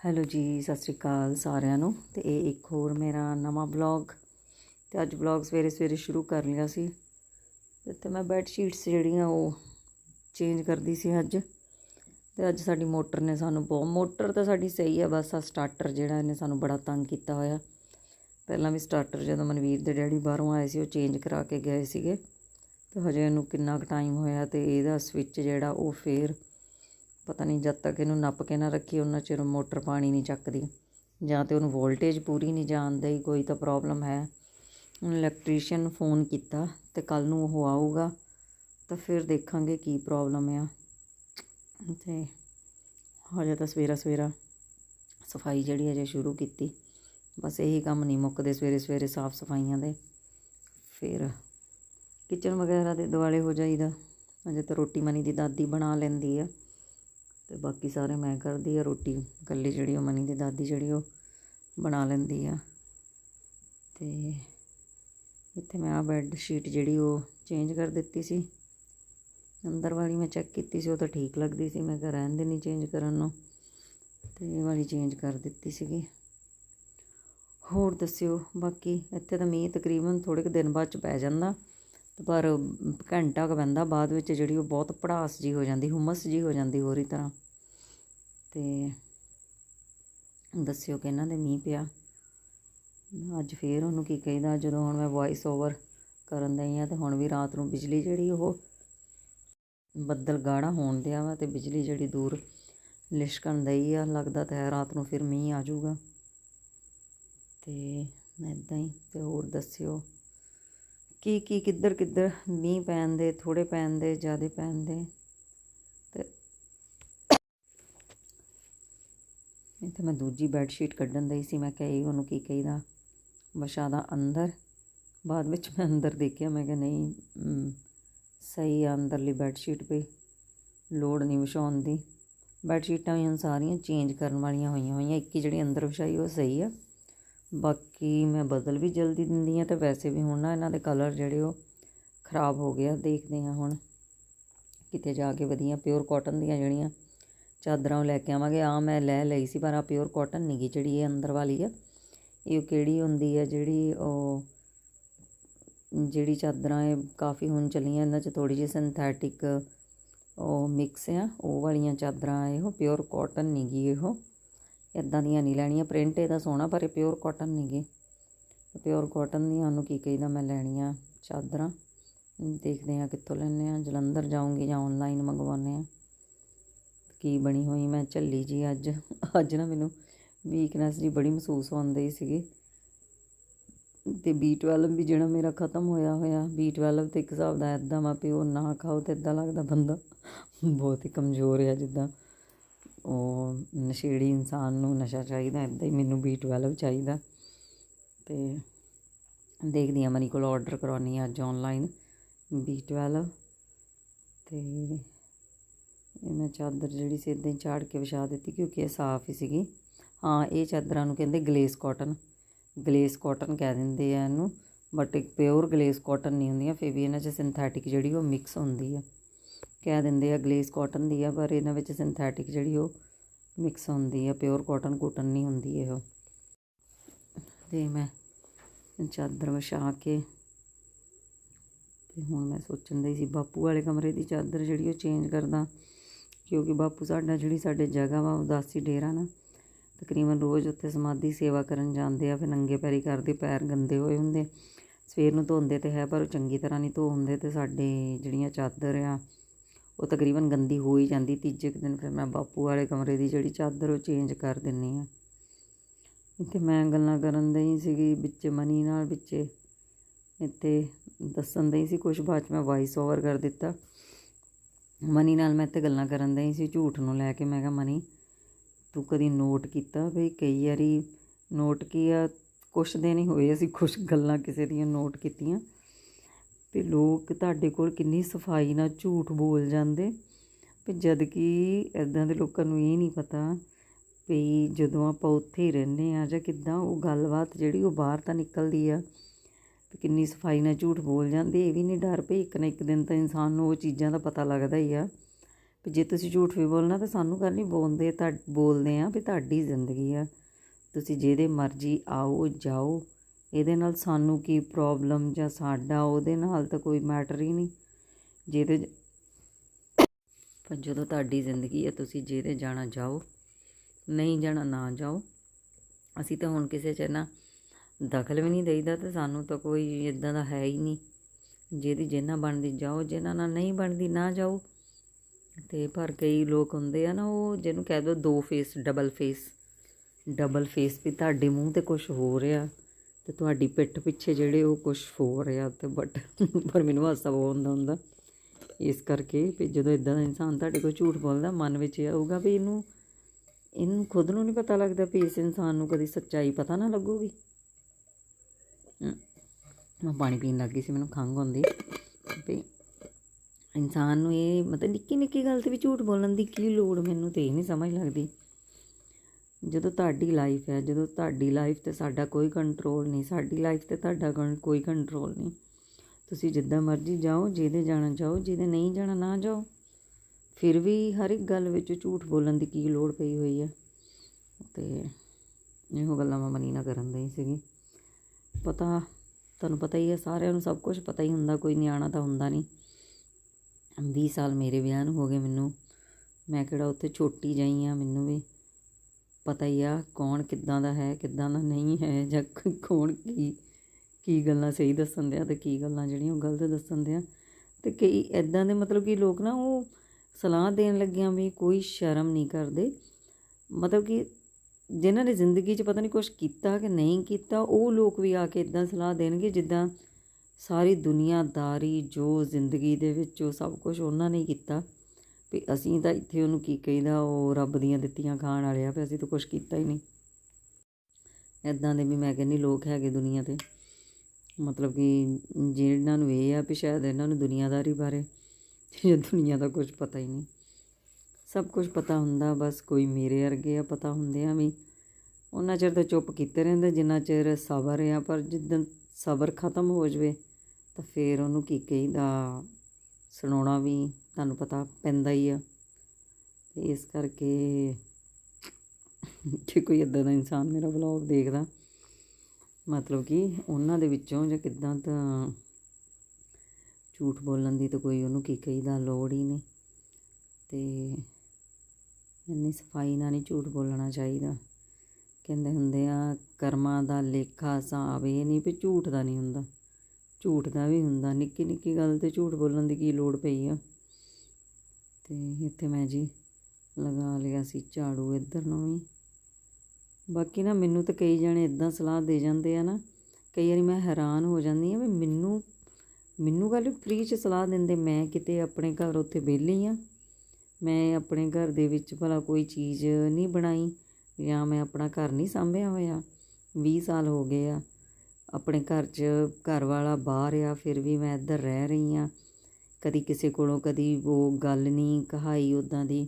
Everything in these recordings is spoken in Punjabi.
ਹੈਲੋ ਜੀ, ਸਤਿ ਸ਼੍ਰੀ ਅਕਾਲ ਸਾਰਿਆਂ ਨੂੰ। ਤੇ ਇਹ ਇੱਕ ਹੋਰ ਮੇਰਾ ਨਵਾਂ ਬਲੌਗ ਤੇ ਅੱਜ ਬਲੌਗ ਸਵੇਰੇ ਸਵੇਰੇ ਸ਼ੁਰੂ ਕਰ ਲਿਆ ਸੀ। ਤੇ ਮੈਂ ਬੈੱਡ ਸ਼ੀਟਸ ਜਿਹੜੀਆਂ ਉਹ ਚੇਂਜ ਕਰਦੀ ਸੀ ਅੱਜ। ਤੇ ਅੱਜ ਸਾਡੀ ਮੋਟਰ ਨੇ ਸਾਨੂੰ ਬਹੁਤ ਮੋਟਰ ਤਾਂ ਸਾਡੀ ਸਹੀ ਹੈ ਬਸ ਆ ਸਟਾਰਟਰ ਜਿਹੜਾ ਇਹਨੇ ਸਾਨੂੰ ਬੜਾ ਤੰਗ ਕੀਤਾ ਹੋਇਆ। ਪਹਿਲਾਂ ਵੀ ਸਟਾਰਟਰ ਜਦੋਂ ਮਨਵੀਰ ਦੇ ਡੈਡੀ ਬਾਹਰੋਂ ਆਏ ਸੀ, ਉਹ ਚੇਂਜ ਕਰਾ ਕੇ ਗਏ ਸੀਗੇ। ਤੇ ਹਜੇ ਇਹਨੂੰ ਕਿੰਨਾ ਕੁ ਟਾਈਮ ਹੋਇਆ ਤੇ ਇਹਦਾ ਸਵਿਚ ਜਿਹੜਾ ਉਹ ਫੇਰ ਪਤਾ ਨਹੀਂ ਜਦ ਤੱਕ ਇਹਨੂੰ ਨੱਪ ਕੇ ਨਾ ਰੱਖੀ ਉਹਨਾਂ ਚਿਰ ਮੋਟਰ ਪਾਣੀ ਨਹੀਂ ਚੱਕਦੀ। ਜਾਂ ਤਾਂ ਉਹਨੂੰ ਵੋਲਟੇਜ ਪੂਰੀ ਨਹੀਂ ਜਾਣਦੀ ਕੋਈ ਤਾਂ ਪ੍ਰੋਬਲਮ ਹੈ। ਇਲੈਕਟ੍ਰੀਸ਼ੀਅਨ ਨੂੰ ਫੋਨ ਕੀਤਾ ਅਤੇ ਕੱਲ੍ਹ ਨੂੰ ਉਹ ਆਊਗਾ, ਤਾਂ ਫਿਰ ਦੇਖਾਂਗੇ ਕੀ ਪ੍ਰੋਬਲਮ ਆ। ਅਤੇ ਹਜੇ ਤਾਂ ਸਵੇਰਾ ਸਵੇਰਾ ਸਫ਼ਾਈ ਜਿਹੜੀ ਅਜੇ ਸ਼ੁਰੂ ਕੀਤੀ। ਬਸ ਇਹੀ ਕੰਮ ਨਹੀਂ ਮੁੱਕਦੇ ਸਵੇਰੇ ਸਵੇਰੇ ਸਾਫ਼ ਸਫਾਈਆਂ ਦੇ। ਫਿਰ ਕਿਚਨ ਵਗੈਰਾ ਦੇ ਦੁਆਲੇ ਹੋ ਜਾਈਦਾ। ਅਜੇ ਤਾਂ ਰੋਟੀ ਮਨੀ ਦੀ ਦਾਦੀ ਬਣਾ ਲੈਂਦੀ ਆ। ਅਤੇ ਬਾਕੀ ਸਾਰੇ ਮੈਂ ਕਰਦੀ ਆ ਰੋਟੀ, ਇਕੱਲੀ ਜਿਹੜੀ ਉਹ ਮਨੀ ਦੀ ਦਾਦੀ ਜਿਹੜੀ ਉਹ ਬਣਾ ਲੈਂਦੀ ਆ। ਅਤੇ ਇੱਥੇ ਮੈਂ ਆ ਬੈੱਡ ਸ਼ੀਟ ਜਿਹੜੀ ਉਹ ਚੇਂਜ ਕਰ ਦਿੱਤੀ ਸੀ। ਅੰਦਰ ਵਾਲੀ ਮੈਂ ਚੈੱਕ ਕੀਤੀ ਸੀ, ਉਹ ਤਾਂ ਠੀਕ ਲੱਗਦੀ ਸੀ, ਮੈਂ ਕਿਹਾ ਰਹਿਣ ਦੇ ਨਹੀਂ ਚੇਂਜ ਕਰਨ ਨੂੰ। ਤੇ ਇਹ ਵਾਲੀ ਚੇਂਜ ਕਰ ਦਿੱਤੀ ਸੀਗੀ। ਹੋਰ ਦੱਸਿਓ, ਬਾਕੀ ਇੱਥੇ ਤਾਂ ਮੀਂਹ ਤਕਰੀਬਨ ਥੋੜੇ ਕੁ ਦਿਨ ਬਾਅਦ ਚ ਪੈ ਜਾਂਦਾ। ਪਰ ਘੰਟਾ ਕੁ ਪੈਂਦਾ ਬਾਅਦ ਵਿੱਚ ਜਿਹੜੀ ਉਹ ਬਹੁਤ ਪੜਾਸ ਜੀ ਹੋ ਜਾਂਦੀ, ਹੁਮਸ ਜੀ ਹੋ ਜਾਂਦੀ ਹੋਰੀ ਤਰ੍ਹਾਂ। ਤੇ ਦੱਸਿਓ ਕਿ ਇਹਨਾਂ ਦੇ ਮੀਂਹ ਪਿਆ। ਅੱਜ ਫੇਰ ਉਹਨੂੰ ਕੀ ਕਹੀਦਾ, ਜਦੋਂ ਹੁਣ ਮੈਂ ਵੌਇਸ ਓਵਰ ਕਰਨ ਦਈ ਆ, ਤੇ ਹੁਣ ਵੀ ਰਾਤ ਨੂੰ ਬਿਜਲੀ ਜਿਹੜੀ ਉਹ ਬੱਦਲ ਗਾੜਾ ਹੋਣ ਦਿਆ ਵਾ, ਤੇ ਬਿਜਲੀ ਜਿਹੜੀ ਦੂਰ ਲਿਸ਼ਕਣ ਦਈ ਆ, ਲੱਗਦਾ ਤਾਂ ਹੈ ਰਾਤ ਨੂੰ ਫਿਰ ਮੀਂਹ ਆ ਜਾਊਗਾ। ਤੇ ਇੱਦਾਂ ਹੀ, ਤੇ ਹੋਰ ਦੱਸਿਓ। ਕੀ ਕੀ ਕਿੱਧਰ ਕਿੱਧਰ ਮੀਂਹ ਪੈਣ ਦੇ ਥੋੜੇ ਪੈਣ ਦੇ, ਜ਼ਿਆਦਾ ਪੈਣ ਦੇ? ਤੇ ਇੱਥੇ ਮੈਂ ਦੂਜੀ ਬੈੱਡ ਸ਼ੀਟ ਕੱਢਣ ਦਈ ਸੀ, ਮੈਂ ਕਿਹਾ ਇਹ ਉਹਨੂੰ ਕੀ ਕਹੀਦਾ? ਵਸ਼ਾ ਦਾ ਅੰਦਰ। ਬਾਅਦ ਵਿੱਚ ਮੈਂ ਅੰਦਰ ਦੇਖਿਆ, ਮੈਂ ਕਿਹਾ ਨਹੀਂ ਸਹੀ ਆ ਅੰਦਰਲੀ ਬੈੱਡ ਸ਼ੀਟ ਪਈ ਲੋੜ ਨਹੀਂ ਵਿਛਾਉਣ ਦੀ। ਬੈੱਡ ਸ਼ੀਟਾਂ ਵੀ ਹੁਣ ਸਾਰੀਆਂ ਚੇਂਜ ਕਰਨ ਵਾਲੀਆਂ ਹੋਈਆਂ ਹੋਈਆਂ, ਇੱਕ ਹੀ ਜਿਹੜੀ ਅੰਦਰ ਵਿਛਾਈ ਉਹ ਸਹੀ ਆ। ਬਾਕੀ ਮੈਂ ਬਦਲ ਵੀ ਜਲਦੀ ਦਿੰਦੀ ਹਾਂ ਅਤੇ ਵੈਸੇ ਵੀ ਹੁਣ ਨਾ ਇਹਨਾਂ ਦੇ ਕਲਰ ਜਿਹੜੇ ਉਹ ਖਰਾਬ ਹੋ ਗਏ ਆ, ਦੇਖਦੇ ਹਾਂ ਹੁਣ। ਕਿਤੇ ਜਾ ਕੇ ਵਧੀਆ ਪਿਓਰ ਕਾਟਨ ਦੀਆਂ ਜਿਹੜੀਆਂ ਚਾਦਰਾਂ ਉਹ ਲੈ ਕੇ ਆਵਾਂਗੇ। ਆ ਮੈਂ ਲੈ ਲਈ ਸੀ ਪਰ ਆ ਪਿਓਰ ਕਾਟਨ ਨਹੀਂ ਗੀ ਜਿਹੜੀ ਇਹ ਅੰਦਰ ਵਾਲੀ ਆ। ਇਹ ਕਿਹੜੀ ਹੁੰਦੀ ਆ ਜਿਹੜੀ ਉਹ ਜਿਹੜੀ ਚਾਦਰਾਂ ਇਹ ਕਾਫੀ ਹੁਣ ਚੱਲੀਆਂ ਇਹਨਾਂ 'ਚ ਥੋੜੀ ਜਿਹੀ ਸਿੰਥੈਟਿਕ ਉਹ ਮਿਕਸ ਆ, ਉਹ ਵਾਲੀਆਂ ਚਾਦਰਾਂ ਇਹੋ ਪਿਓਰ ਕਾਟਨ ਨਹੀਂ ਗੀ ਇਹੋ ਇਦਾਂ ਦੀਆਂ ਨਹੀਂ ਲੈਣੀਆਂ। ਪ੍ਰਿੰਟ ਇਹਦਾ ਸੋਹਣਾ, ਪਰ ਇਹ ਪਿਓਰ ਕਾਟਨ ਨਹੀਂ ਗੇ। ਪਿਓਰ ਕਾਟਨ ਦੀਆਂ ਉਹਨੂੰ ਕੀ ਕਹੀਦਾ ਮੈਂ ਲੈਣੀਆਂ ਚਾਦਰਾਂ। ਦੇਖਦੇ ਆ ਕਿੱਥੋਂ ਲੈਣੇ ਆ ਜਲੰਧਰ ਜਾਊਂਗੀ ਜਾਂ ਆਨਲਾਈਨ ਮੰਗਵਾਉਂਦੇ ਆ ਕੀ ਬਣੀ ਹੋਈ ਮੈਂ ਝੱਲੀ ਜੀ ਅੱਜ। ਅੱਜ ਨਾ ਮੈਨੂੰ ਵੀਕਨੈਸ ਜੀ ਬੜੀ ਮਹਿਸੂਸ ਹੁੰਦੀ ਸੀਗੀ। ਤੇ B12 ਵੀ ਜਿਹੜਾ ਮੇਰਾ ਖਤਮ ਹੋਇਆ ਹੋਇਆ B12 ਤੇ ਇੱਕ ਹਿਸਾਬ ਦਾ ਇਦਾਂ ਵਾ ਵੀ ਉਹ ਨਾ ਖਾਓ ਤੇ ਇਦਾਂ ਲੱਗਦਾ ਬੰਦਾ। ਬਹੁਤ ਹੀ ਕਮਜ਼ੋਰ ਹੈ ਜਿੱਦਾਂ। ਉਹ ਨਸ਼ੇੜੀ ਇਨਸਾਨ ਨੂੰ ਨਸ਼ਾ ਚਾਹੀਦਾ ਇੱਦਾਂ ਹੀ ਮੈਨੂੰ B12 ਚਾਹੀਦਾ। ਅਤੇ ਦੇਖਦੀ ਹਾਂ ਮਨੀ ਕੋਲ ਆਰਡਰ ਕਰਾਉਣੀ ਅੱਜ ਆਨਲਾਈਨ B12 ਅਤੇ ਇਹ ਮੈਂ ਚਾਦਰ ਜਿਹੜੀ ਸੀ ਇਦਾਂ ਹੀ ਝਾੜ ਕੇ ਵਿਛਾ ਦਿੱਤੀ ਕਿਉਂਕਿ ਇਹ ਸਾਫ਼ ਹੀ ਸੀਗੀ। ਹਾਂ, ਇਹ ਚਾਦਰਾਂ ਨੂੰ ਕਹਿੰਦੇ ਗਲੇਸ ਕਾਟਨ ਗਲੇਸ ਕਾਟਨ ਕਹਿ ਦਿੰਦੇ ਆ ਇਹਨੂੰ ਬਟ ਇੱਕ ਪਿਓਰ ਗਲੇਸ ਕਾਟਨ ਨਹੀਂ ਹੁੰਦੀਆਂ, ਫਿਰ ਵੀ ਇਹਨਾਂ 'ਚ ਸਿੰਥੈਟਿਕ ਜਿਹੜੀ ਉਹ ਮਿਕਸ ਹੁੰਦੀ ਆ। ਕਹਿ ਦਿੰਦੇ ਆ ਗਲੇਸ ਕਾਟਨ ਦੀ ਆ, ਪਰ ਇਹਨਾਂ ਵਿੱਚ ਸਿੰਥੈਟਿਕ ਜਿਹੜੀ ਉਹ ਮਿਕਸ ਹੁੰਦੀ ਆ ਪਿਓਰ ਕਾਟਨ ਕੋਟਨ ਨਹੀਂ ਹੁੰਦੀ ਇਹ। ਤੇ ਮੈਂ ਚਾਦਰ ਵਿਛਾ ਕੇ ਤੇ ਹੁਣ ਮੈਂ ਸੋਚਣ ਦੀ ਸੀ ਬਾਪੂ ਵਾਲੇ ਕਮਰੇ ਦੀ ਚਾਦਰ ਜਿਹੜੀ ਉਹ ਚੇਂਜ ਕਰਦਾ, ਕਿਉਂਕਿ ਬਾਪੂ ਸਾਡਾ ਜਿਹੜੀ ਸਾਡੇ ਜਗ੍ਹਾ ਵਾ ਉਦਾਸੀ ਡੇਰਾ ਨਾ, ਤਕਰੀਬਨ ਰੋਜ਼ ਉੱਥੇ ਸਮਾਧੀ ਸੇਵਾ ਕਰਨ ਜਾਂਦੇ ਆ, ਫਿਰ ਨੰਗੇ ਪੈਰੀ ਕਰਦੇ, ਪੈਰ ਗੰਦੇ ਹੋਏ ਹੁੰਦੇ। ਸਵੇਰ ਨੂੰ ਧੋਂਦੇ ਤੇ ਹੈ, ਪਰ ਉਹ ਚੰਗੀ ਤਰ੍ਹਾਂ ਨਹੀਂ ਧੋ ਹੁੰਦੇ ਤੇ ਸਾਡੇ ਜਿਹੜੀਆਂ ਚਾਦਰ ਆ ਉਹ ਤਕਰੀਬਨ ਗੰਦੀ ਹੋ ਹੀ ਜਾਂਦੀ, ਤੀਜੇ ਕੁ ਦਿਨ ਫਿਰ ਮੈਂ ਬਾਪੂ ਵਾਲੇ ਕਮਰੇ ਦੀ ਜਿਹੜੀ ਚਾਦਰ ਉਹ ਚੇਂਜ ਕਰ ਦਿੰਨੀ ਆ। ਇੱਥੇ ਮੈਂ ਗੱਲਾਂ ਕਰਨ ਦਈ ਸੀਗੀ ਵਿੱਚ ਮਨੀ ਨਾਲ ਵਿੱਚੇ, ਇੱਥੇ ਦੱਸਣ ਦਈ ਸੀ ਕੁਝ ਬਾਅਦ 'ਚ ਮੈਂ ਵਾਇਸ ਓਵਰ ਕਰ ਦਿੱਤਾ। ਮਨੀ ਨਾਲ ਮੈਂ ਇੱਥੇ ਗੱਲਾਂ ਕਰਨ ਦਈ ਸੀ, ਝੂਠ ਨੂੰ ਲੈ ਕੇ ਮੈਂ ਕਿਹਾ, ਮਨੀ, ਤੂੰ ਕਦੀ ਨੋਟ ਕੀਤਾ ਵੀ ਕਈ ਵਾਰੀ ਨੋਟ ਕੀ ਆ, ਕੁਛ ਦਿਨ ਹੀ ਹੋਏ ਅਸੀਂ ਕੁਛ ਗੱਲਾਂ ਕਿਸੇ ਦੀਆਂ ਨੋਟ ਕੀਤੀਆਂ। ਵੀ ਲੋਕ ਤੁਹਾਡੇ ਕੋਲ ਕਿੰਨੀ ਸਫ਼ਾਈ ਨਾਲ ਝੂਠ ਬੋਲ ਜਾਂਦੇ। ਵੀ ਜਦ ਕਿ ਇਦਾਂ ਦੇ ਲੋਕਾਂ ਨੂੰ ਇਹ ਨਹੀਂ ਪਤਾ ਵੀ ਜਦੋਂ ਆਪਾਂ ਉੱਥੇ ਹੀ ਰਹਿੰਦੇ ਆ ਜਾਂ ਕਿੱਦਾਂ ਉਹ ਗੱਲਬਾਤ ਜਿਹੜੀ ਉਹ ਬਾਹਰ ਤਾਂ ਨਿਕਲਦੀ ਆ, ਵੀ ਕਿੰਨੀ ਸਫ਼ਾਈ ਨਾਲ ਝੂਠ ਬੋਲ ਜਾਂਦੇ, ਇਹ ਵੀ ਨਹੀਂ ਡਰ ਪਈ ਇੱਕ ਨਾ ਇੱਕ ਦਿਨ ਤਾਂ ਇਨਸਾਨ ਨੂੰ ਉਹ ਚੀਜ਼ਾਂ ਦਾ ਪਤਾ ਲੱਗਦਾ ਹੀ ਆ। ਵੀ ਜੇ ਤੁਸੀਂ ਝੂਠ ਵੀ ਬੋਲਣਾ ਤਾਂ ਸਾਨੂੰ ਗੱਲ ਨਹੀਂ ਬੋਲਦੇ ਤਾਂ ਬੋਲਦੇ ਆ ਵੀ ਤੁਹਾਡੀ ਜ਼ਿੰਦਗੀ ਆ। ਤੁਸੀਂ ਜਿਹਦੇ ਮਰਜ਼ੀ ਆਓ, ਜਾਓ। ਇਹਦੇ ਨਾਲ ਸਾਨੂੰ ਕੀ ਪ੍ਰੋਬਲਮ ਜਾਂ ਸਾਡਾ, ਉਹਦੇ ਨਾਲ ਤਾਂ ਕੋਈ ਮੈਟਰ ਹੀ ਨਹੀਂ। ਜਿਹਦੇ ਪਰ ਜਦੋਂ ਤੁਹਾਡੀ ਜ਼ਿੰਦਗੀ ਹੈ, ਤੁਸੀਂ ਜਿਹਦੇ ਜਾਣਾ ਜਾਓ, ਨਹੀਂ ਜਾਣਾ ਨਾ ਜਾਓ, ਅਸੀਂ ਤਾਂ ਹੁਣ ਕਿਸੇ 'ਚ ਨਾ ਦਖਲ ਵੀ ਨਹੀਂ ਦੇਈਦਾ ਤੇ ਸਾਨੂੰ ਤਾਂ ਕੋਈ ਇਦਾਂ ਦਾ ਹੈ ਹੀ ਨਹੀਂ। ਜਿਹਦੀ ਜਿੰਨਾ ਬਣਦੀ ਜਾਓ ਜਿਨ੍ਹਾਂ ਨਾਲ ਨਹੀਂ ਬਣਦੀ ਨਾ ਜਾਓ। ਤੇ ਪਰ ਕਈ ਲੋਕ ਹੁੰਦੇ ਆ ਨਾ, ਉਹ ਜਿਹਨੂੰ ਕਹਿ ਦੋ ਦੋ face double face double face ਵੀ ਤੁਹਾਡੇ ਮੂੰਹ ਤੇ ਕੁਝ ਹੋ ਰਿਹਾ। ਤੇ ਤੁਹਾਡੀ ਪਿੱਠ ਪਿੱਛੇ ਜਿਹੜੇ ਉਹ ਕੁਝ ਹੋ ਰਿਹਾ ਤੇ ਬਟ ਪਰ ਮੈਨੂੰ ਹਾਸਾ ਬਹੁਤ ਹੁੰਦਾ ਹੁੰਦਾ। ਇਸ ਕਰਕੇ ਵੀ ਜਦੋਂ ਇਦਾਂ ਦਾ ਇਨਸਾਨ ਤੁਹਾਡੇ ਕੋਲ ਝੂਠ ਬੋਲਦਾ, ਮਨ ਵਿੱਚ ਇਹ ਆਊਗਾ ਵੀ ਇਹਨੂੰ ਇਹਨੂੰ ਖੁਦ ਨੂੰ ਨਹੀਂ ਪਤਾ ਲੱਗਦਾ ਵੀ ਇਸ ਇਨਸਾਨ ਨੂੰ ਕਦੀ ਸੱਚਾਈ ਪਤਾ ਨਾ ਲੱਗੂਗੀ। ਮੈਂ ਪਾਣੀ ਪੀਣ ਲੱਗੀ ਸੀ, ਮੈਨੂੰ ਖੰਘ ਆਉਂਦੀ। ਵੀ ਇਨਸਾਨ ਨੂੰ ਇਹ ਮਤਲਬ ਨਿੱਕੀ ਨਿੱਕੀ ਗੱਲ ਤੇ ਵੀ ਝੂਠ ਬੋਲਣ ਦੀ ਕੀ ਲੋੜ ਮੈਨੂੰ ਤੇ ਇਹ ਨਹੀਂ ਸਮਝ ਲੱਗਦੀ। ਜਦੋਂ ਤੁਹਾਡੀ ਲਾਈਫ ਹੈ, ਜਦੋਂ ਤੁਹਾਡੀ ਲਾਈਫ ਤੇ ਸਾਡਾ ਕੋਈ ਕੰਟਰੋਲ ਨਹੀਂ, ਸਾਡੀ ਲਾਈਫ ਤੇ ਤੁਹਾਡਾ ਕੰ- ਕੋਈ ਕੰਟਰੋਲ ਨਹੀਂ। ਤੁਸੀਂ ਜਿੱਦਾਂ ਮਰਜ਼ੀ ਜਾਓ, ਜਿਹਦੇ ਜਾਣਾ ਜਾਓ, ਜਿਹਦੇ ਨਹੀਂ ਜਾਣਾ ਨਾ ਜਾਓ। ਫਿਰ ਵੀ ਹਰ ਇੱਕ ਗੱਲ ਵਿੱਚ ਝੂਠ ਬੋਲਣ ਦੀ ਕੀ ਲੋੜ ਪਈ ਹੋਈ ਹੈ ਤੇ ਇਹੋ ਗੱਲਾਂ ਮੈਂ ਮਨੀ ਨਾ ਕਰਨ ਦਈ ਸੀਗੀ। ਪਤਾ, ਤੁਹਾਨੂੰ ਪਤਾ ਹੀ ਹੈ ਸਾਰਿਆਂ ਨੂੰ ਸਭ ਕੁਝ ਪਤਾ ਹੀ ਹੁੰਦਾ, ਕੋਈ ਨਿਆਣਾ ਤਾਂ ਹੁੰਦਾ ਨਹੀਂ। 20 ਸਾਲ ਮੇਰੇ ਵਿਆਹ ਨੂੰ ਹੋ ਗਏ ਮੈਨੂੰ। ਮੈਂ ਕਿਹੜਾ ਉੱਥੇ ਛੋਟੀ ਜਾਈ ਆ, ਮੈਨੂੰ ਵੀ ਪਤਾ ਹੀ ਆ ਕੌਣ ਕਿੱਦਾਂ ਦਾ ਹੈ, ਕਿੱਦਾਂ ਦਾ ਨਹੀਂ ਹੈ, ਜਾਂ ਕ- ਕੌਣ ਕੀ ਕੀ ਗੱਲਾਂ ਸਹੀ ਦੱਸਣ ਦਿਆ ਤੇ ਕੀ ਗੱਲਾਂ ਜਿਹੜੀਆਂ ਉਹ ਗਲਤ ਦੱਸਣ ਦਿਆ। ਤੇ ਕਈ ਐਦਾਂ ਦੇ ਮਤਲਬ ਕਿ ਲੋਕ ਨਾ ਉਹ ਸਲਾਹ ਦੇਣ ਲੱਗਿਆਂ ਵੀ ਕੋਈ ਸ਼ਰਮ ਨਹੀਂ ਕਰਦੇ। ਮਤਲਬ ਕਿ ਜਿਨ੍ਹਾਂ ਨੇ ਜ਼ਿੰਦਗੀ 'ਚ ਪਤਾ ਨਹੀਂ ਕੁਝ ਕੀਤਾ ਕਿ ਨਹੀਂ ਕੀਤਾ, ਉਹ ਲੋਕ ਵੀ ਆ ਕੇ ਇਦਾਂ ਸਲਾਹ ਦੇਣਗੇ ਜਿੱਦਾਂ ਸਾਰੀ ਦੁਨੀਆਦਾਰੀ ਜੋ ਜ਼ਿੰਦਗੀ ਦੇ ਵਿੱਚ ਉਹ ਸਭ ਕੁਝ ਉਹਨਾਂ ਨੇ ਕੀਤਾ। ਵੀ ਅਸੀਂ ਤਾਂ ਇੱਥੇ ਉਹਨੂੰ ਕੀ ਕਹੀਦਾ, ਉਹ ਰੱਬ ਦੀਆਂ ਦਿੱਤੀਆਂ ਖਾਣ ਵਾਲੇ ਆ, ਵੀ ਅਸੀਂ ਤਾਂ ਕੁਝ ਕੀਤਾ ਹੀ ਨਹੀਂ। ਇਦਾਂ ਦੇ ਵੀ ਮੈਂ ਕਹਿੰਦੀ ਲੋਕ ਹੈਗੇ ਦੁਨੀਆ ਤੇ। ਮਤਲਬ ਕਿ ਜਿਹਨਾਂ ਨੂੰ ਇਹ ਆ ਵੀ ਸ਼ਾਇਦ ਇਹਨਾਂ ਨੂੰ ਦੁਨੀਆਦਾਰੀ ਬਾਰੇ ਜਾਂ ਦੁਨੀਆ ਦਾ ਕੁਝ ਪਤਾ ਹੀ ਨਹੀਂ। ਸਭ ਕੁਝ ਪਤਾ ਹੁੰਦਾ, ਬਸ ਕੋਈ ਮੇਰੇ ਵਰਗੇ ਆ ਪਤਾ ਹੁੰਦੇ ਆ ਵੀ। ਉਹਨਾਂ ਚਿਰ ਤਾਂ ਚੁੱਪ ਕੀਤੇ ਰਹਿੰਦੇ, ਜਿੰਨਾ ਚਿਰ ਸਬਰ ਆ, ਪਰ ਜਿੱਦਣ ਸਬਰ ਖਤਮ ਹੋ ਜਵੇ ਤਾਂ ਫੇਰ ਉਹਨੂੰ ਕੀ ਕਹੀਦਾ ਸੁਣਾਉਣਾ ਵੀ ਤੁਹਾਨੂੰ ਪਤਾ ਪੈਂਦਾ ਹੀ ਆ। ਤੇ ਇਸ ਕਰਕੇ ਜੇ ਕੋਈ ਇਦਾਂ ਦਾ ਇਨਸਾਨ ਮੇਰਾ ਵਲੌਗ ਦੇਖਦਾ, ਮਤਲਬ ਕਿ ਉਹਨਾਂ ਦੇ ਵਿੱਚੋਂ ਜਾਂ ਕਿੱਦਾਂ ਤਾਂ ਝੂਠ ਬੋਲਣ ਦੀ ਤਾਂ ਕੋਈ ਉਹਨੂੰ ਕੀ ਕਹੀਦਾ ਲੋੜ ਹੀ ਨਹੀਂ। ਤੇ ਇੰਨੀ ਸਫ਼ਾਈ ਨਾਲ ਨਹੀਂ ਝੂਠ ਬੋਲਣਾ ਚਾਹੀਦਾ। ਕਹਿੰਦੇ ਹੁੰਦੇ ਆ, ਕਰਮਾਂ ਦਾ ਲੇਖਾ ਹਿਸਾਬ ਇਹ ਨਹੀਂ ਵੀ ਝੂਠ ਦਾ ਨਹੀਂ ਹੁੰਦਾ। ਝੂਠ ਦਾ ਵੀ ਹੁੰਦਾ, ਨਿੱਕੀ ਨਿੱਕੀ ਗੱਲ ਤੇ ਝੂਠ ਬੋਲਣ ਦੀ ਕੀ ਲੋੜ ਪਈ ਆ? ਤੇ ਇੱਥੇ ਮੈਂ ਜੀ ਲਗਾ ਲਿਆ ਸੀ ਝਾੜੂ ਇੱਧਰ ਨੂੰ ਵੀ। ਬਾਕੀ ਨਾ ਮੈਨੂੰ ਤਾਂ ਕਈ ਜਣੇ ਇਦਾਂ ਸਲਾਹ ਦੇ ਜਾਂਦੇ ਆ ਨਾ, ਕਈ ਵਾਰੀ ਮੈਂ ਹੈਰਾਨ ਹੋ ਜਾਂਦੀ ਆ ਵੀ ਮੈਨੂੰ ਮੈਨੂੰ ਗੱਲ ਫ੍ਰੀ ਚ ਸਲਾਹ ਦਿੰਦੇ, ਮੈਂ ਕਿਤੇ ਆਪਣੇ ਘਰ ਉੱਥੇ ਵਿਹਲੀ ਆ। ਮੈਂ ਆਪਣੇ ਘਰ ਦੇ ਵਿੱਚ ਭਲਾ ਕੋਈ ਚੀਜ਼ ਨਹੀਂ ਬਣਾਈ, ਜਾਂ ਮੈਂ ਆਪਣਾ ਘਰ ਨਹੀਂ ਸੰਭਿਆ ਹੋਇਆ। 20 ਸਾਲ ਹੋ ਗਏ ਆ। ਆਪਣੇ ਘਰ 'ਚ ਘਰ ਵਾਲਾ ਬਾਹਰ ਆ, ਫਿਰ ਵੀ ਮੈਂ ਇੱਧਰ ਰਹਿ ਰਹੀ ਆ ਕਦੀ ਕਿਸੇ ਕੋਲੋਂ ਕਦੀ ਉਹ ਗੱਲ ਨਹੀਂ ਕਹਾਈ ਉਦਾਂ ਦੀ।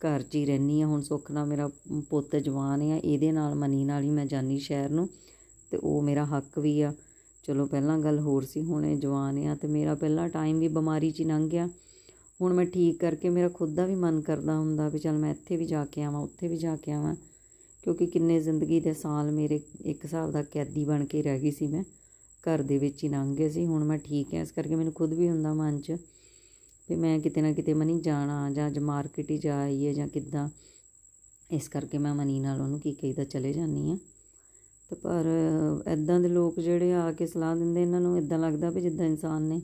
ਘਰ 'ਚ ਹੀ ਰਹਿੰਦੀ ਆ ਹੁਣ ਸੁੱਖ ਨਾਲ ਮੇਰਾ ਪੁੱਤ ਜਵਾਨ ਆ, ਇਹਦੇ ਨਾਲ ਮਨੀ ਨਾਲ ਹੀ ਮੈਂ ਜਾਨੀ ਸ਼ਹਿਰ ਨੂੰ ਤੇ ਉਹ ਮੇਰਾ ਹੱਕ ਵੀ ਆ। ਚਲੋ ਪਹਿਲਾਂ ਗੱਲ ਹੋਰ ਸੀ, ਹੁਣ ਇਹ ਜਵਾਨ ਆ ਤੇ ਮੇਰਾ ਪਹਿਲਾ ਟਾਈਮ ਵੀ ਬਿਮਾਰੀ 'ਚ ਹੀ ਲੰਘ ਗਿਆ। ਹੁਣ ਮੈਂ ਠੀਕ ਕਰਕੇ ਮੇਰਾ ਖੁਦ ਦਾ ਵੀ ਮਨ ਕਰਦਾ ਹੁੰਦਾ ਵੀ ਚਲ ਮੈਂ ਇੱਥੇ ਵੀ ਜਾ ਕੇ ਆਵਾਂ, ਉੱਥੇ ਵੀ ਜਾ ਕੇ ਆਵਾਂ। ਕਿਉਂਕਿ ਕਿੰਨੇ ਜ਼ਿੰਦਗੀ ਦੇ ਸਾਲ ਮੇਰੇ ਇੱਕ ਹਿਸਾਬ ਦਾ ਕੈਦੀ ਬਣ ਕੇ ਰਹਿ ਗਈ ਸੀ ਮੈਂ, ਘਰ ਦੇ ਵਿੱਚ ਹੀ ਲੰਘ ਗਏ ਸੀ, ਹੁਣ ਮੈਂ ਠੀਕ ਹਾਂ। ਇਸ ਕਰਕੇ ਮੈਨੂੰ ਖੁਦ ਵੀ ਹੁੰਦਾ ਮਨ 'ਚ ਵੀ ਮੈਂ ਕਿਤੇ ਨਾ ਕਿਤੇ ਮਨੀ ਜਾਣਾ ਜਾਂ ਅੱਜ ਮਾਰਕੀਟ ਹੀ ਜਾ ਆਈਏ ਜਾਂ ਕਿੱਦਾਂ। ਇਸ ਕਰਕੇ ਮੈਂ ਮਨੀ ਨਾਲ ਉਹਨੂੰ ਕੀ ਕਹੀਦਾ, ਚਲੇ ਜਾਂਦੀ ਆ ਤੇ ਪਰ ਐਦਾਂ ਦੇ ਲੋਕ ਜਿਹੜੇ ਆ ਕੇ ਸਲਾਹ ਦਿੰਦੇ, ਇਹਨਾਂ ਨੂੰ ਇਦਾਂ ਲੱਗਦਾ ਵੀ ਜਿੱਦਾਂ ਇਨਸਾਨ ਨੇ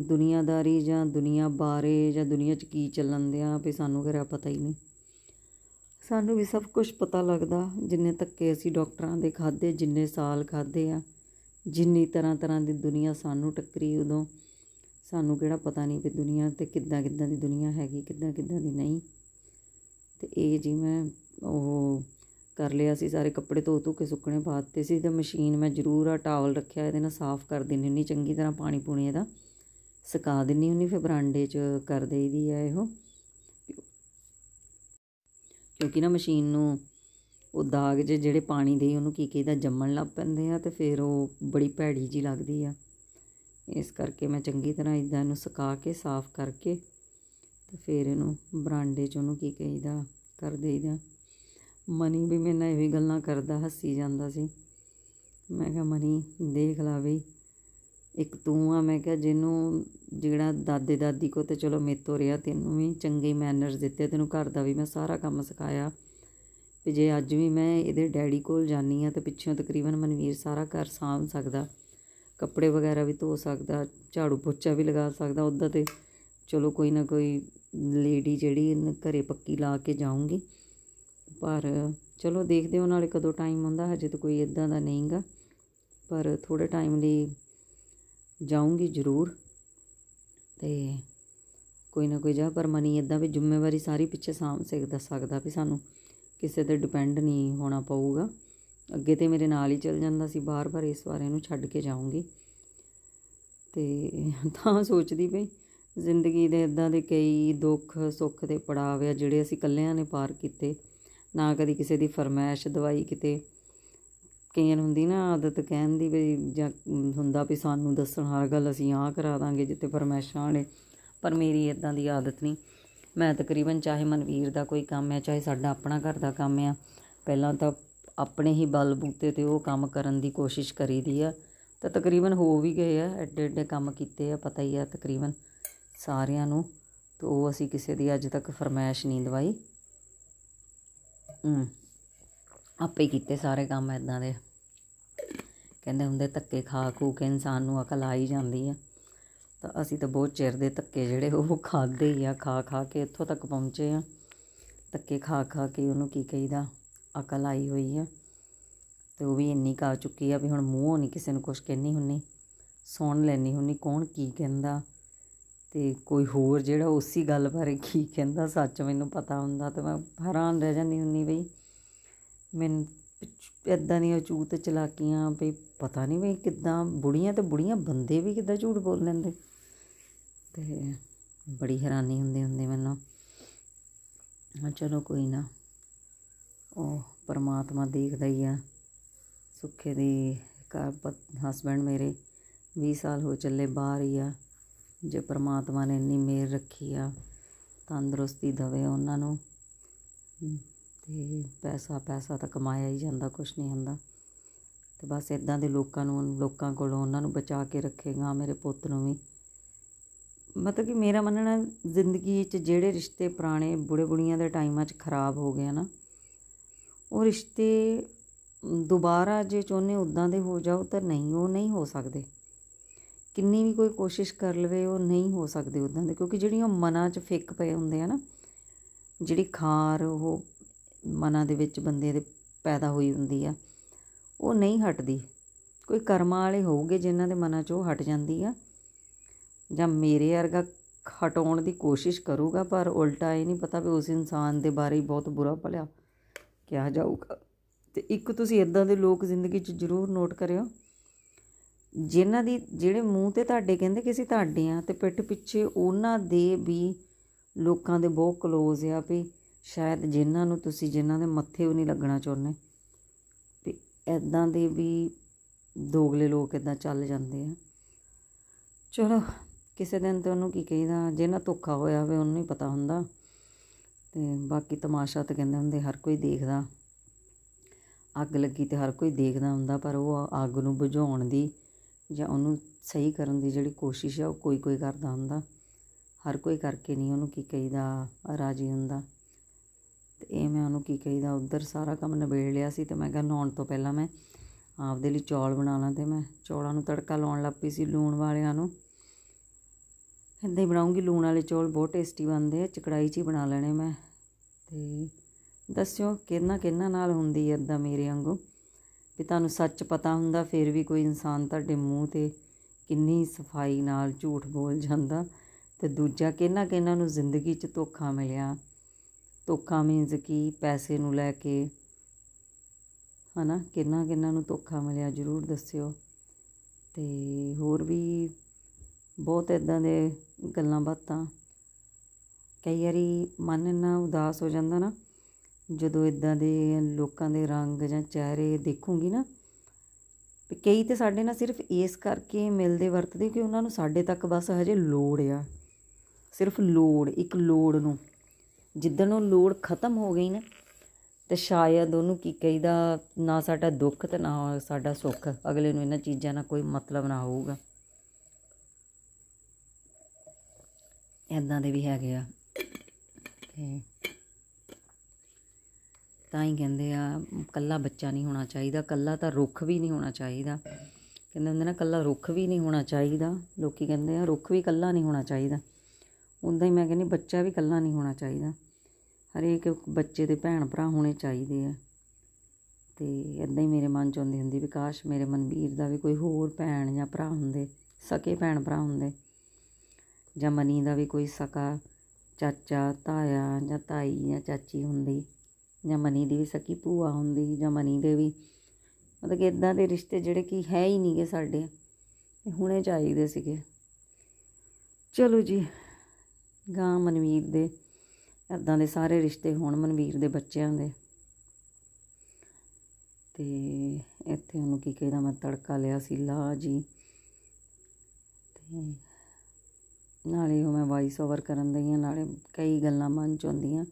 ਦੁਨੀਆਦਾਰੀ ਜਾਂ ਦੁਨੀਆ ਬਾਰੇ ਜਾਂ ਦੁਨੀਆ 'ਚ ਕੀ ਚੱਲਣ ਦਿਆ ਵੀ ਸਾਨੂੰ ਘਰਿਆ ਪਤਾ ਹੀ ਨਹੀਂ। ਸਾਨੂੰ ਵੀ ਸਭ ਕੁਝ ਪਤਾ ਲੱਗਦਾ, ਜਿੰਨੇ ਧੱਕੇ ਅਸੀਂ ਡਾਕਟਰਾਂ ਦੇ ਖਾਦੇ ਜਿੰਨੇ ਸਾਲ ਖਾਦੇ ਆ, ਜਿੰਨੀ ਤਰ੍ਹਾਂ ਤਰ੍ਹਾਂ ਦੀ ਦੁਨੀਆ ਸਾਨੂੰ ਟੱਕਰੀ ਉਦੋਂ। ਸਾਨੂੰ ਕਿਹੜਾ ਪਤਾ ਨਹੀਂ ਵੀ ਦੁਨੀਆ ਤੇ ਕਿੱਦਾਂ ਕਿੱਦਾਂ ਦੀ ਦੁਨੀਆ ਹੈਗੀ, ਕਿੱਦਾਂ ਕਿੱਦਾਂ ਦੀ ਨਹੀਂ। ਤੇ ਇਹ ਜੀ ਮੈਂ ਉਹ ਕਰ ਲਿਆ ਸੀ, ਸਾਰੇ ਕੱਪੜੇ ਧੋ ਧੋ ਕੇ ਸੁੱਕਣੇ ਪਾ ਦਿੱਤੇ ਸੀ ਤੇ ਮਸ਼ੀਨ ਮੈਂ ਜ਼ਰੂਰ ਆ ਟਾਵਲ ਰੱਖਿਆ, ਇਹਦੇ ਨਾਲ ਸਾਫ਼ ਕਰ ਦਿੰਦੀ ਹੁੰਦੀ, ਚੰਗੀ ਤਰ੍ਹਾਂ ਪਾਣੀ ਪੂਣੀ ਇਹਦਾ ਸੁਕਾ ਦਿੰਦੀ ਹੁੰਦੀ, ਫਿਰ ਬਰਾਂਡੇ 'ਚ ਕਰ ਦੇਈਦੀ ਆ ਇਹੋ। ਕਿਉਂਕਿ ਨਾ ਮਸ਼ੀਨ ਨੂੰ ਉਹ ਦਾਗ ਜਿਹੇ ਜਿਹੜੇ ਪਾਣੀ ਦੇ ਉਹਨੂੰ ਕੀ ਕਹਿੰਦਾ, ਜੰਮਣ ਲੱਗ ਪੈਂਦੇ ਆ ਤੇ ਫਿਰ ਉਹ ਬੜੀ ਭੈੜੀ ਜੀ ਲੱਗਦੀ ਆ। ਇਸ ਕਰਕੇ ਮੈਂ ਚੰਗੀ ਤਰ੍ਹਾਂ ਇਦਾਂ ਇਹਨੂੰ ਸੁਕਾ ਕੇ, ਸਾਫ਼ ਕਰਕੇ ਤੇ ਫਿਰ ਇਹਨੂੰ ਬਰਾਂਡੇ 'ਚ ਉਹਨੂੰ ਕੀ ਕਹੀਦਾ, ਕਰ ਦੇਈਦਾ। ਮਨੀ ਵੀ ਮੇਰੇ ਨਾਲ ਇਹ ਵੀ ਗੱਲਾਂ ਕਰਦਾ, ਹੱਸੀ ਜਾਂਦਾ ਸੀ। ਮੈਂ ਕਿਹਾ, ਮਨੀ, ਦੇਖ ਲਾ ਬਈ ਇੱਕ ਤੂੰ ਆ, ਮੈਂ ਕਿਹਾ ਜਿਹਨੂੰ ਜਿਹੜਾ ਦਾਦੇ ਦਾਦੀ ਕੋ ਤੇ ਚਲੋ ਮੇਤੋਂ ਰਿਹਾ, ਤੈਨੂੰ ਵੀ ਚੰਗੇ ਮੈਨਰਸ ਦਿੱਤੇ, ਤੈਨੂੰ ਘਰ ਦਾ ਵੀ ਮੈਂ ਸਾਰਾ ਕੰਮ ਸਿਖਾਇਆ। ਵੀ ਜੇ ਅੱਜ ਵੀ ਮੈਂ ਇਹਦੇ ਡੈਡੀ ਕੋਲ ਜਾਨੀ ਆ ਤਾਂ ਪਿੱਛੋਂ ਤਕਰੀਬਨ ਮਨਵੀਰ ਸਾਰਾ ਘਰ ਸਾਂਭ ਸਕਦਾ, ਕੱਪੜੇ ਵਗੈਰਾ ਵੀ ਧੋ ਸਕਦਾ, ਝਾੜੂ ਪੋਚਾ ਵੀ ਲਗਾ ਸਕਦਾ ਉੱਦਾਂ ਤੇ, ਚਲੋ ਕੋਈ ਨਾ ਕੋਈ ਲੇਡੀ ਜਿਹੜੀ ਇਹਨੂੰ ਘਰੇ ਪੱਕੀ ਲਾ ਕੇ ਜਾਊਂਗੀ। ਪਰ ਚਲੋ ਦੇਖਦੇ ਹਾਂ ਨਾਲੇ ਕਦੋਂ ਟਾਈਮ ਹੁੰਦਾ ਹਜੇ ਤਾਂ ਕੋਈ ਇਦਾਂ ਦਾ ਨਹੀਂਗਾ। ਪਰ ਥੋੜੇ ਟਾਈਮ ਲਈ ਜਾਊਂਗੀ ਜ਼ਰੂਰ। ਤੇ ਕੋਈ ਨਾ ਕੋਈ ਜਾ ਪਰ ਮਨੀ ਇਦਾਂ ਵੀ ਜ਼ਿੰਮੇਵਾਰੀ ਸਾਰੀ ਪਿੱਛੇ ਸਾਂਭ ਸਕਦਾ ਸਕਦਾ ਵੀ ਸਾਨੂੰ ਕਿਸੇ ਤੇ ਡਿਪੈਂਡ ਨਹੀਂ ਹੋਣਾ ਪਊਗਾ। ਅੱਗੇ ਤੇ ਮੇਰੇ ਨਾਲ ਹੀ ਚੱਲ ਜਾਂਦਾ ਸੀ ਬਾਰ-ਬਾਰ, ਇਸ ਵਾਰ ਇਹਨੂੰ ਛੱਡ ਕੇ ਜਾਊਂਗੀ। ਤੇ ਤਾਂ ਸੋਚਦੀ ਪਈ, ਜ਼ਿੰਦਗੀ ਦੇ ਇਦਾਂ ਦੇ ਕਈ ਦੁੱਖ, ਸੁੱਖ ਦੇ ਪੜਾਅ ਆ ਜਿਹੜੇ ਅਸੀਂ ਇਕੱਲਿਆਂ ਨੇ ਪਾਰ ਕੀਤੇ। ਨਾ ਕਦੀ ਕਿਸੇ ਦੀ ਫਰਮਾਇਸ਼, ਦਵਾਈ ਕਿਤੇ ਕਈਆਂ ਨੂੰ ਹੁੰਦੀ ਨਾ ਆਦਤ ਕਹਿਣ ਦੀ ਵੀ ਜਾਂ ਹੁੰਦਾ ਵੀ ਸਾਨੂੰ ਦੱਸਣ ਹਰ ਗੱਲ ਅਸੀਂ ਆਹ ਕਰਾ ਦਾਂਗੇ ਜਿੱਤੇ ਫਰਮਾਇਸ਼ਾਂ ਨੇ ਪਰ ਮੇਰੀ ਇਦਾਂ ਦੀ ਆਦਤ ਨਹੀਂ। ਮੈਂ ਤਕਰੀਬਨ ਚਾਹੇ ਮਨਵੀਰ ਦਾ ਕੋਈ ਕੰਮ ਹੈ, ਚਾਹੇ ਸਾਡਾ ਆਪਣਾ ਘਰ ਦਾ ਕੰਮ ਆ ਪਹਿਲਾਂ ਤਾਂ ਆਪਣੇ ਹੀ ਬਲ ਬੂਤੇ ਤੇ ਉਹ ਕੰਮ ਕਰਨ ਦੀ ਕੋਸ਼ਿਸ਼ ਕਰੀਦੀ ਆ। ਤਾਂ ਤਕਰੀਬਨ ਹੋ ਵੀ ਗਏ ਆ, ਐਡੇ ਐਡੇ ਕੰਮ ਕੀਤੇ ਆ, ਪਤਾ ਹੀ ਆ ਤਕਰੀਬਨ ਸਾਰਿਆਂ ਨੂੰ। ਤੇ ਉਹ ਅਸੀਂ ਕਿਸੇ ਦੀ ਅੱਜ ਤੱਕ ਫਰਮਾਇਸ਼ ਨਹੀਂ ਦਵਾਈ। ਹੂੰ। ਆਪੇ ਕੀਤੇ ਸਾਰੇ ਕੰਮ ਇਦਾਂ ਦੇ। ਕਹਿੰਦੇ ਹੁੰਦੇ ਧੱਕੇ ਖਾ ਖੂ ਕੇ ਇਨਸਾਨ ਨੂੰ ਅਕਲ ਆ ਹੀ ਜਾਂਦੀ ਆ। ਤਾਂ ਅਸੀਂ ਤਾਂ ਬਹੁਤ ਚਿਰ ਦੇ ਧੱਕੇ ਜਿਹੜੇ ਉਹ ਖਾਦੇ ਹੀ ਆ, ਖਾ ਖਾ ਕੇ ਇੱਥੋਂ ਤੱਕ ਪਹੁੰਚੇ ਆ। ਧੱਕੇ ਖਾ ਖਾ ਕੇ ਉਹਨੂੰ ਕੀ ਕਹੀਦਾ? ਅਕਲ ਆਈ ਹੋਈ ਆ। ਤੇ ਉਹ ਵੀ ਇੰਨੀ ਕਾ ਚੁੱਕੀ ਆ ਵੀ ਹੁਣ ਮੂੰਹੋਂ ਨਹੀਂ ਕਿਸੇ ਨੂੰ ਕੁਝ ਕਹਿਣੀ ਹੁੰਨੀ। ਸੁਣ ਲੈਣੀ ਹੁੰਨੀ ਕੌਣ ਕੀ ਕਹਿੰਦਾ? ਤੇ ਕੋਈ ਹੋਰ ਜਿਹੜਾ ਉਸੇ ਗੱਲ ਬਾਰੇ ਕੀ ਕਹਿੰਦਾ, ਸੱਚ ਮੈਨੂੰ ਪਤਾ ਹੁੰਦਾ ਤੇ ਮੈਂ ਹੈਰਾਨ ਰਹਿ ਜਾਂਦੀ ਹੁੰਨੀ ਬਈ। ਮੈਨੂੰ ਇੱਦਾਂ ਦੀਆਂ ਚੂਤ ਚਲਾਕੀਆਂ ਵੀ ਪਤਾ ਨਹੀਂ ਵੀ ਕਿੱਦਾਂ ਬੁੜੀਆਂ ਤੇ ਬੁੜੀਆਂ ਬੰਦੇ ਵੀ ਕਿੱਦਾਂ ਝੂਠ ਬੋਲ ਲੈਂਦੇ। ਤੇ ਬੜੀ ਹੈਰਾਨੀ ਹੁੰਦੀ ਹੁੰਦੀ ਮੈਨੂੰ। ਹਾਂ ਚਲੋ ਕੋਈ ਨਾ, ਉਹ ਪਰਮਾਤਮਾ ਦੇਖਦਾ ਹੀ ਆ। ਸੁੱਖੇ ਦੀ ਘਰ ਹਸਬੈਂਡ ਮੇਰੇ 20 ਸਾਲ ਹੋ ਚੱਲੇ ਬਾਹਰ ਹੀ ਆ। ਜੇ ਪਰਮਾਤਮਾ ਨੇ ਇੰਨੀ ਮਿਹਰ ਰੱਖੀ ਆ, ਤੰਦਰੁਸਤੀ ਦਵੇ ਉਹਨਾਂ ਨੂੰ। ਤੇ ਪੈਸਾ ਪੈਸਾ ਤਾਂ ਕਮਾਇਆ ਹੀ ਜਾਂਦਾ, ਕੁਛ ਨਹੀਂ ਹੁੰਦਾ। ਤੇ ਬਸ ਇਦਾਂ ਦੇ ਲੋਕਾਂ ਨੂੰ, ਲੋਕਾਂ ਕੋਲੋਂ ਉਹਨਾਂ ਨੂੰ ਬਚਾ ਕੇ ਰੱਖੇਗਾ, ਮੇਰੇ ਪੁੱਤ ਨੂੰ ਵੀ। ਮਤਲਬ ਕਿ ਮੇਰਾ ਮੰਨਣਾ, ਜ਼ਿੰਦਗੀ 'ਚ ਜਿਹੜੇ ਰਿਸ਼ਤੇ ਪੁਰਾਣੇ ਬੁੜੇ ਬੁੜੀਆਂ ਦੇ ਟਾਈਮਾਂ 'ਚ ਖਰਾਬ ਹੋ ਗਏ ਨਾ, ਉਹ ਰਿਸ਼ਤੇ ਦੁਬਾਰਾ ਜੇ ਚਾਹੁੰਦੇ ਉਦਾਂ ਦੇ ਹੋ ਜਾਓ ਤਾਂ ਨਹੀਂ, ਉਹ ਨਹੀਂ ਹੋ ਸਕਦੇ। ਕਿੰਨੀ ਵੀ ਕੋਈ ਕੋਸ਼ਿਸ਼ ਕਰ ਲਵੇ, ਉਹ ਨਹੀਂ ਹੋ ਸਕਦੇ ਉਦਾਂ ਦੇ, ਕਿਉਂਕਿ ਜਿਹੜੀਆਂ ਮਨਾਂ 'ਚ ਫਿੱਕ ਪਏ ਹੁੰਦੇ ਆ ਨਾ, ਜਿਹੜੀ ਖਾਰ, ਉਹ ਮਨਾਂ ਦੇ ਵਿੱਚ ਬੰਦੇ ਦੇ ਪੈਦਾ ਹੋਈ ਹੁੰਦੀ ਆ, ਉਹ ਨਹੀਂ ਹਟਦੀ। ਕੋਈ ਕਰਮਾਂ ਵਾਲੇ ਹੋਊਗੇ ਜਿਨ੍ਹਾਂ ਦੇ ਮਨਾਂ 'ਚ ਉਹ ਹਟ ਜਾਂਦੀ ਆ। ਜਾਂ ਮੇਰੇ ਵਰਗਾ ਹਟਾਉਣ ਦੀ ਕੋਸ਼ਿਸ਼ ਕਰੂਗਾ, ਪਰ ਉਲਟਾ ਇਹ ਨਹੀਂ ਪਤਾ ਵੀ ਉਸ ਇਨਸਾਨ ਦੇ ਬਾਰੇ ਬਹੁਤ ਬੁਰਾ ਭਲਿਆ ਕਿਹਾ ਜਾਊਗਾ। ਤੇ ਇੱਕ ਤੁਸੀਂ ਇਦਾਂ ਦੇ ਲੋਕ ਜ਼ਿੰਦਗੀ 'ਚ ਜ਼ਰੂਰ ਨੋਟ ਕਰਿਓ, ਜਿਨ੍ਹਾਂ ਦੀ, ਜਿਹੜੇ ਮੂੰਹ ਤੇ ਤੁਹਾਡੇ ਕਹਿੰਦੇ ਕਿ ਅਸੀਂ ਤੁਹਾਡੇ ਆ, ਤੇ ਪਿੱਠ ਪਿੱਛੇ ਉਹਨਾਂ ਦੇ ਵੀ ਲੋਕਾਂ ਦੇ ਬਹੁਤ ਕਲੋਜ਼ ਆ ਵੀ ਸ਼ਾਇਦ ਜਿਨ੍ਹਾਂ ਨੂੰ ਤੁਸੀਂ ਜਿਨ੍ਹਾਂ ਦੇ ਮੱਥੇ ਵੀ ਨਹੀਂ ਲੱਗਣਾ ਚਾਹੁੰਦੇ ਤੇ ਐਦਾਂ ਦੇ ਵੀ ਦੋਗਲੇ ਲੋਕ ਇਦਾਂ ਚੱਲ ਜਾਂਦੇ ਆ। ਚਲੋ, ਕਿਸੇ ਦਿਨ ਤੇ ਉਹਨੂੰ ਕੀ ਕਹੀਦਾ ਜਿਹਨਾਂ ਧੋਖਾ ਹੋਇਆ ਹੋਵੇ ਉਹਨੂੰ ਨਹੀਂ ਪਤਾ ਹੁੰਦਾ। ਤੇ ਬਾਕੀ ਤਮਾਸ਼ਾ ਤਾਂ ਕਹਿੰਦੇ ਹੁੰਦੇ, ਹਰ ਕੋਈ ਦੇਖਦਾ। ਅੱਗ ਲੱਗੀ ਤੇ ਹਰ ਕੋਈ ਦੇਖਦਾ ਹੁੰਦਾ, ਪਰ ਉਹ ਅੱਗ ਨੂੰ ਬੁਝਾਉਣ ਦੀ ਜਾਂ ਉਹਨੂੰ ਸਹੀ ਕਰਨ ਦੀ ਜਿਹੜੀ ਕੋਸ਼ਿਸ਼ ਆ, ਉਹ ਕੋਈ ਕੋਈ ਕਰਦਾ ਹੁੰਦਾ। ਹਰ ਕੋਈ ਕਰਕੇ ਨਹੀਂ ਉਹਨੂੰ ਕੀ ਕਹੀਦਾ, ਰਾਜੀ ਹੁੰਦਾ। ਤੇ ਇਹ ਮੈਂ ਉਹਨੂੰ ਕੀ ਕਹੀਦਾ, ਉਧਰ ਸਾਰਾ ਕੰਮ ਨਿਬੇੜ ਲਿਆ ਸੀ ਤੇ ਮੈਂ ਕਿਹਾ ਨਹਾਉਣ ਤੋਂ ਪਹਿਲਾਂ ਮੈਂ ਆਪਦੇ ਲਈ ਚੌਲ ਬਣਾ ਲਾਂ ਤੇ ਮੈਂ ਚੌਲਾਂ ਨੂੰ ਤੜਕਾ ਲਾਉਣ ਲੱਗ ਪਈ ਸੀ ਲੂਣ ਵਾਲਿਆਂ ਨੂੰ। ਇੱਦਾਂ ਹੀ ਬਣਾਉਂਗੀ ਲੂਣ ਵਾਲੇ ਚੌਲ, ਬਹੁਤ ਟੇਸਟੀ ਬਣਦੇ ਆ, ਚਕੜਾਈ 'ਚ ਹੀ ਬਣਾ ਲੈਣੇ ਮੈਂ। ਤੇ ਦੱਸਿਓ ਕਿੰਨਾ ਕਿੰਨਾ ਨਾਲ ਹੁੰਦੀ ਹੈ ਇੱਦਾਂ ਮੇਰੇ ਵਾਂਗੂ? ਵੀ ਤੁਹਾਨੂੰ ਸੱਚ ਪਤਾ ਹੁੰਦਾ, ਫਿਰ ਵੀ ਕੋਈ ਇਨਸਾਨ ਤੁਹਾਡੇ ਮੂੰਹ ਤੇ ਕਿੰਨੀ ਸਫ਼ਾਈ ਨਾਲ ਝੂਠ ਬੋਲ ਜਾਂਦਾ ਤੇ ਦੂਜਾ ਕਿੰਨਾ ਕਿੰਨਾ ਨੂੰ ਜ਼ਿੰਦਗੀ 'ਚ ਧੋਖਾ ਮਿਲਿਆ। ਧੋਖਾ ਮੀਨਸ ਕਿ? ਪੈਸੇ ਨੂੰ ਲੈ ਕੇ। ਹਨਾ? ਕਿੰਨਾ ਕਿੰਨਾ ਨੂੰ ਧੋਖਾ ਮਿਲਿਆ, ਜ਼ਰੂਰ ਦੱਸਿਓ। ਤੇ ਹੋਰ ਵੀ ਬਹੁਤ ਇਦਾਂ ਦੇ ਗੱਲਾਂ ਬਾਤਾਂ। ਕਈ ਵਾਰੀ ਮਨ ਇੰਨਾ ਉਦਾਸ ਹੋ ਜਾਂਦਾ ਨਾ, ਜਦੋਂ ਇਦਾਂ ਦੇ ਲੋਕਾਂ ਦੇ ਰੰਗ ਜਾਂ ਚਿਹਰੇ ਦੇਖੂੰਗੀ ਨਾ, ਵੀ ਕਈ ਤੇ ਸਾਡੇ ਨਾਲ ਸਿਰਫ ਇਸ ਕਰਕੇ ਮਿਲਦੇ ਵਰਤਦੇ ਕਿ ਉਹਨਾਂ ਨੂੰ ਸਾਡੇ ਤੱਕ ਬਸ ਹਜੇ ਲੋੜ ਆ। ਸਿਰਫ ਲੋੜ, ਇੱਕ ਲੋੜ ਨੂੰ। ਜਿੱਦਣ ਉਹ ਲੋੜ ਖਤਮ ਹੋ ਗਈ ਨਾ, ਤੇ ਸ਼ਾਇਦ ਉਹਨੂੰ ਕੀ ਕਹੀਦਾ, ਨਾ ਸਾਡਾ ਦੁੱਖ ਤੇ ਨਾ ਸਾਡਾ ਸੁੱਖ, ਅਗਲੇ ਨੂੰ ਇਹਨਾਂ ਚੀਜ਼ਾਂ ਨਾਲ ਕੋਈ ਮਤਲਬ ਨਾ ਹੋਊਗਾ। ਇਦਾਂ ਦੇ ਵੀ ਹੈਗੇ ਆ। ਤੇ ਤਾਂ ਹੀ ਕਹਿੰਦੇ ਆ, ਕੱਲਾ ਬੱਚਾ ਨਹੀਂ ਹੋਣਾ ਚਾਹੀਦਾ, ਕੱਲਾ ਤਾਂ ਰੁੱਖ ਵੀ ਨਹੀਂ ਹੋਣਾ ਚਾਹੀਦਾ। ਕਹਿੰਦੇ ਹੁੰਦੇ ਨਾ, ਕੱਲਾ ਰੁੱਖ ਵੀ ਨਹੀਂ ਹੋਣਾ ਚਾਹੀਦਾ। ਲੋਕੀ ਕਹਿੰਦੇ ਆ, ਰੁੱਖ ਵੀ ਕੱਲਾ ਨਹੀਂ ਹੋਣਾ ਚਾਹੀਦਾ। ਉਦਾਂ ਹੀ ਮੈਂ ਕਹਿੰਦੀ, ਬੱਚਾ ਵੀ ਕੱਲਾ ਨਹੀਂ ਹੋਣਾ ਚਾਹੀਦਾ। ਹਰੇਕ ਬੱਚੇ ਦੇ ਭੈਣ ਭਰਾ ਹੋਣੇ ਚਾਹੀਦੇ ਆ। ਤੇ ਇਦਾਂ ਹੀ ਮੇਰੇ ਮਨ ਚ ਆਉਂਦੀ ਹੁੰਦੀ ਵੀ ਕਾਸ਼ ਮੇਰੇ ਮਨਵੀਰ ਦਾ ਵੀ ਕੋਈ ਹੋਰ ਭੈਣ ਜਾਂ ਭਰਾ ਹੁੰਦੇ, ਸਕੇ ਭੈਣ ਭਰਾ ਹੁੰਦੇ। ਜਾਂ ਮਨੀ ਦਾ ਵੀ ਕੋਈ ਸਕਾ, ਚਾਚਾ, ਤਾਇਆ ਜਾਂ ਤਾਈ ਜਾਂ ਚਾਚੀ ਹੁੰਦੀ। ਜਾਂ ਮਨੀ ਦੀ ਵੀ ਸਕੀ ਭੂਆ ਹੁੰਦੀ ਜਾਂ ਮਨੀ ਦੇ ਵੀ। ਮਤਲਬ ਕਿ ਇਦਾਂ ਦੇ ਰਿਸ਼ਤੇ ਜਿਹੜੇ ਕਿ ਹੈ ਹੀ ਨਹੀਂਗੇ ਸਾਡੇ। ਇਹ ਹੁਣੇ ਚਾਹੀਦੇ ਸੀਗੇ। ਚਲੋ ਜੀ, ਗਾਂ ਮਨਵੀਰ ਦੇ ਇਦਾਂ ਦੇ ਸਾਰੇ ਰਿਸ਼ਤੇ ਹੋਣ ਮਨਵੀਰ ਦੇ ਬੱਚਿਆਂ ਦੇ। ਤੇ ਇੱਥੇ ਉਹਨੂੰ ਕੀ ਕਹਿੰਦਾ, ਮੈਂ ਤੜਕਾ ਲਿਆ ਸੀ, ਲਾ ਜੀ। ਤੇ ਨਾਲੇ ਉਹ ਮੈਂ ਵਾਇਸ ਓਵਰ ਕਰਨ ਦਈ ਹਾਂ, ਨਾਲੇ ਕਈ ਗੱਲਾਂ ਮਨ ਚ ਆਉਂਦੀਆਂ।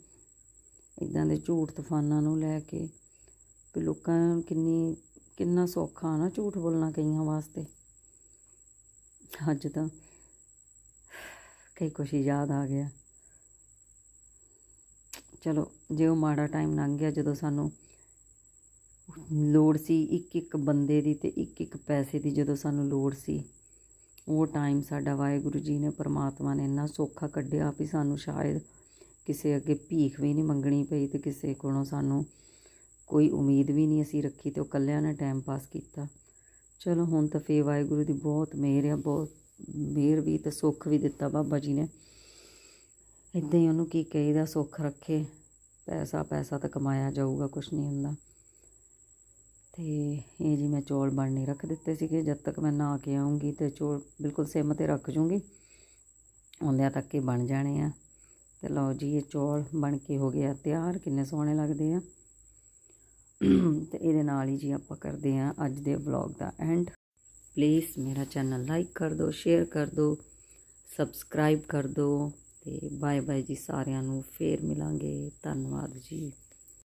ਇਦਾਂ ਦੇ ਝੂਠ ਤੂਫਾਨਾਂ ਨੂੰ ਲੈ ਕੇ ਵੀ ਲੋਕਾਂ ਕਿੰਨੀ, ਕਿੰਨਾ ਸੌਖਾ ਨਾ ਝੂਠ ਬੋਲਣਾ ਕਈਆਂ ਵਾਸਤੇ। ਅੱਜ ਤਾਂ ਕਈ ਕੁਛ ਯਾਦ ਆ ਗਿਆ। ਚਲੋ, ਜੇ ਉਹ ਮਾੜਾ ਟਾਈਮ ਲੰਘ ਗਿਆ, ਜਦੋਂ ਸਾਨੂੰ ਲੋੜ ਸੀ ਇੱਕ ਇੱਕ ਬੰਦੇ ਦੀ ਤੇ ਇੱਕ ਇੱਕ ਪੈਸੇ ਦੀ ਜਦੋਂ ਸਾਨੂੰ ਲੋੜ ਸੀ, ਉਹ ਟਾਈਮ ਸਾਡਾ ਵਾਹਿਗੁਰੂ ਜੀ ਨੇ, ਪਰਮਾਤਮਾ ਨੇ ਇੰਨਾ ਸੌਖਾ ਕੱਢਿਆ ਵੀ ਸਾਨੂੰ ਸ਼ਾਇਦ ਕਿਸੇ ਅੱਗੇ ਭੀਖ ਵੀ ਨਹੀਂ ਮੰਗਣੀ ਪਈ ਤੇ ਕਿਸੇ ਕੋਲੋਂ ਸਾਨੂੰ ਕੋਈ ਉਮੀਦ ਵੀ ਨਹੀਂ ਅਸੀਂ ਰੱਖੀ ਤੇ ਉਹ ਕੱਲਿਆਂ ਨੇ ਟਾਈਮ ਪਾਸ ਕੀਤਾ। ਚਲੋ, ਹੁਣ ਤਾਂ ਫੇ ਵਾਹਿਗੁਰੂ ਦੀ ਬਹੁਤ ਮਿਹਰ ਆ, ਬਹੁਤ ਮਿਹਰ ਵੀ ਤੇ ਸੁੱਖ ਵੀ ਦਿੱਤਾ ਬਾਬਾ ਜੀ ਨੇ। ਇਦਾਂ ਹੀ ਉਹਨੂੰ ਕੀ ਕਹੀਦਾ, ਸੁੱਖ ਰੱਖੇ, ਪੈਸਾ ਪੈਸਾ ਤਾਂ ਕਮਾਇਆ ਜਾਊਗਾ, ਕੁਛ ਨਹੀਂ ਹੁੰਦਾ। ਤੇ ਇਹ ਜੀ ਮੈਂ ਚੌਲ ਬਣਨੇ ਰੱਖ ਦਿੱਤੇ ਸੀਗੇ, ਜਦ ਤੱਕ ਮੈਂ ਨਹਾ ਕੇ ਆਉਂਗੀ ਤੇ ਚੌਲ ਬਿਲਕੁਲ ਸਿਮ ਤੇ ਰੱਖ ਜੂੰਗੀ, ਆਉਂਦਿਆਂ ਤੱਕ ਹੀ ਬਣ ਜਾਣੇ ਆ। ਤੇ ਲਓ ਜੀ, ਇਹ ਚੌਲ ਬਣ ਕੇ ਹੋ ਗਿਆ ਤਿਆਰ, ਕਿੰਨੇ ਸੋਹਣੇ ਲੱਗਦੇ ਆ। ਤੇ ਇਹਦੇ ਨਾਲ ਹੀ ਜੀ ਆਪਾਂ ਕਰਦੇ ਆ ਅੱਜ ਦੇ ਵਲੌਗ ਦਾ ਐਂਡ। ਪਲੀਜ਼ ਮੇਰਾ ਚੈਨਲ ਲਾਈਕ ਕਰ ਦਿਓ ਸ਼ੇਅਰ ਕਰ ਦਿਓ ਸਬਸਕ੍ਰਾਈਬ ਕਰ ਦਿਓ ਤੇ ਬਾਏ ਬਾਏ ਜੀ ਸਾਰਿਆਂ ਨੂੰ ਫੇਰ ਮਿਲਾਂਗੇ। ਧੰਨਵਾਦ ਜੀ।